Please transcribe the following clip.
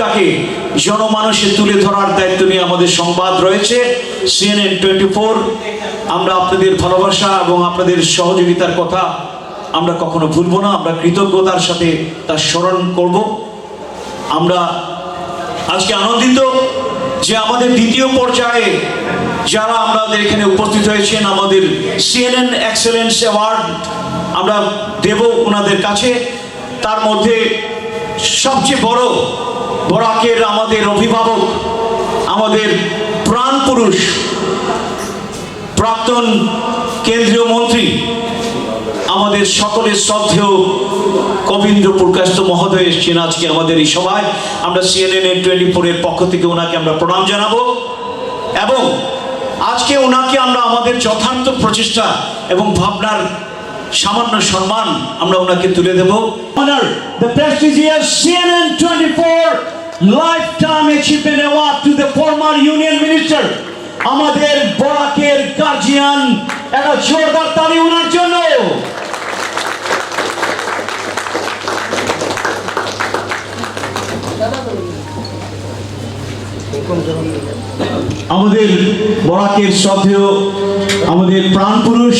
বার্তাকে জনমানসে তুলে ধরার দায়িত্ব নিয়ে আমাদের সংবাদ রয়েছে। সিএনএন টোয়েন্টি ফোর আমরা আপনাদের ভালোবাসা এবং আপনাদের সহযোগিতার কথা আমরা কখনো ভুলবো না, আমরা কৃতজ্ঞতার সাথে তার স্মরণ করব। আমরা আজকে আনন্দিত যে আমাদের দ্বিতীয় পর্যায়ে যারা আমাদের এখানে উপস্থিত হয়েছেন, আমাদের সিএনএন এক্সেলেন্স অ্যাওয়ার্ড আমরা দেব ওনাদের কাছে। তার মধ্যে সবচেয়ে বড় বরাকের আমাদের অভিভাবক, আমাদের প্রাণ পুরুষ, প্রাক্তন কেন্দ্রীয় মন্ত্রী, আমাদের সকলের শ্রদ্ধেয় কবীন্দ্র পুরকাস্ত মহোদয় এসছেন আজকে আমাদের এই সভায়। আমরা সিএনএন টোয়েন্টি ফোরের পক্ষ থেকে ওনাকে আমরা প্রণাম জানাব এবং আজকে ওনাকে আমরা আমাদের যথার্থ প্রচেষ্টা এবং ভাবনার সামান্য সম্মান আমরা ওনাকে তুলে দেব। Honour the prestigious CNN twenty four lifetime achievement award to the former union minister আমাদের বরাকের গার্জিয়ান একটা জোরদার তালি ওনার জন্য। আমাদের বরাকের শ্রদ্ধেয়, আমাদের প্রাণ পুরুষ